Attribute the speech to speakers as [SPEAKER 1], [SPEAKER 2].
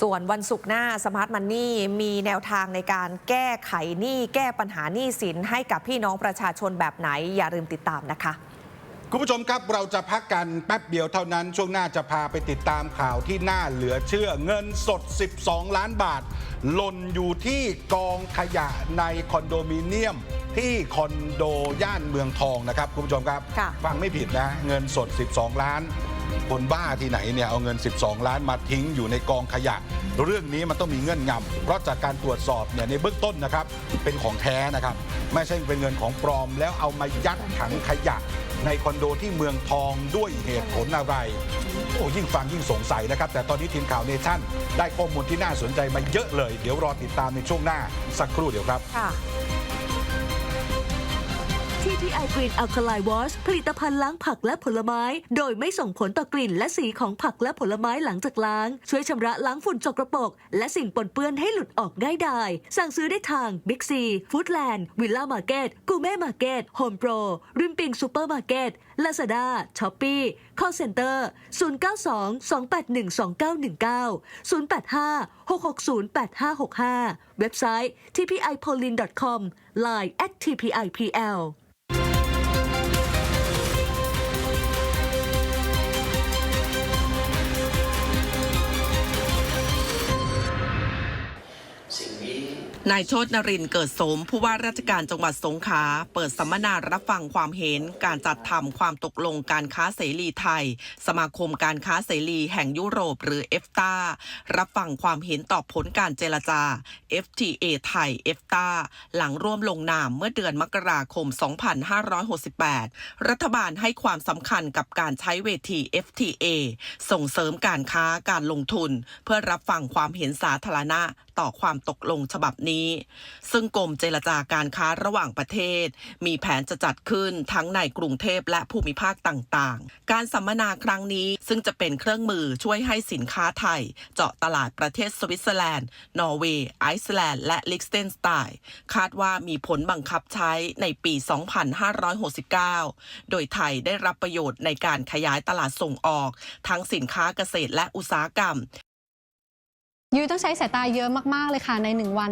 [SPEAKER 1] ส่วนวันศุกร์หน้าสมาร์ทมันนี่มีแนวทางในการแก้ไขหนี้แก้ปัญหาหนี้สินให้กับพี่น้องประชาชนแบบไหน อย่าลืมติดตามนะคะ
[SPEAKER 2] คุณผู้ชมครับเราจะพักกันแป๊บเดียวเท่านั้น ช่วงหน้าจะพาไปติดตามข่าวที่น่าเหลือเชื่อเงินสด 12 ล้านบาทหล่นอยู่ที่กองขยะในคอนโดมิเนียมที่คอนโดย่านเมืองทองนะครับ คุณผู้ชมครับ
[SPEAKER 1] ค่ะ
[SPEAKER 2] ฟังไม่ผิดนะ เงินสด 12 ล้าน คนบ้าที่ไหนเนี่ยเอาเงิน 12 ล้านมาทิ้งอยู่ในกองขยะ เรื่องนี้มันต้องมีเงื่อนงำเพราะจากการตรวจสอบเนี่ยในเบื้องต้นนะครับเป็นของแท้นะครับ ไม่ใช่เป็นเงินของปลอม แล้วเอามายัดถังขยะ ในคอนโดที่เมืองทองด้วยเหตุผลอะไรโอ้ยิ่งฟังยิ่งสงสัยนะครับ แต่ตอนนี้ทีมข่าวเนชั่น ได้ข้อมูลที่น่าสนใจมาเยอะเลย เดี๋ยวรอติดตามในช่วงหน้าสักครู่เดียวครับ
[SPEAKER 1] ค่ะ
[SPEAKER 3] TPI Green Alkaline Wash ผลิตภัณฑ์ล้างผักและผลไม้ โดยไม่ส่งผลต่อกลิ่นและสีของผักและผลไม้หลังจากล้าง ช่วยชำระล้างฝุ่นจกระปรกและสิ่งปนเปื้อนให้หลุดออกง่ายดายสั่งซื้อได้ทาง Big C Foodland Villa Market กูเม่มาร์เก็ต Home Pro ริมปิงซูเปอร์มาร์เก็ต Lazada Shopee Call Center 092 281 2919 085 660 8565 เว็บไซต์ tpipolin.com Line at tpipl
[SPEAKER 4] นายโชตนรินทร์เกิดสมผู้ว่าราชการจังหวัดสงขลาเปิดสัมมนารับฟังความเห็นการจัดทำความตกลงการค้าเสรีไทย สมาคมการค้าเสรีแห่งยุโรปหรือเอฟตารับฟังความเห็นต่อผลการเจรจา FTA ไทยเอฟตาหลังร่วมลงนามเมื่อเดือนมกราคม 2568 รัฐบาลให้ความสำคัญกับการใช้เวที FTA ส่งเสริมการค้าการลงทุน เพื่อรับฟังความเห็นสาธารณะ ต่อความตกลงฉบับนี้ ซึ่งกรมเจรจาการค้าระหว่างประเทศ มีแผนจะจัดขึ้นทั้งในกรุงเทพและภูมิภาคต่างๆ การสัมมนาครั้งนี้ซึ่งจะเป็นเครื่องมือช่วยให้สินค้าไทย เจาะตลาดประเทศสวิตเซอร์แลนด์ นอร์เวย์ ไอซ์แลนด์ และลิกสเตนสไตน์คาดว่ามีผลบังคับใช้ในปี 2569 โดยไทยได้รับประโยชน์ในการขยายตลาดส่งออก ทั้งสินค้าเกษตรและอุตสาหกรรม
[SPEAKER 5] ยุ้ยต้องใช้สายตาเยอะมาก ๆ เลยค่ะในหนึ่งวัน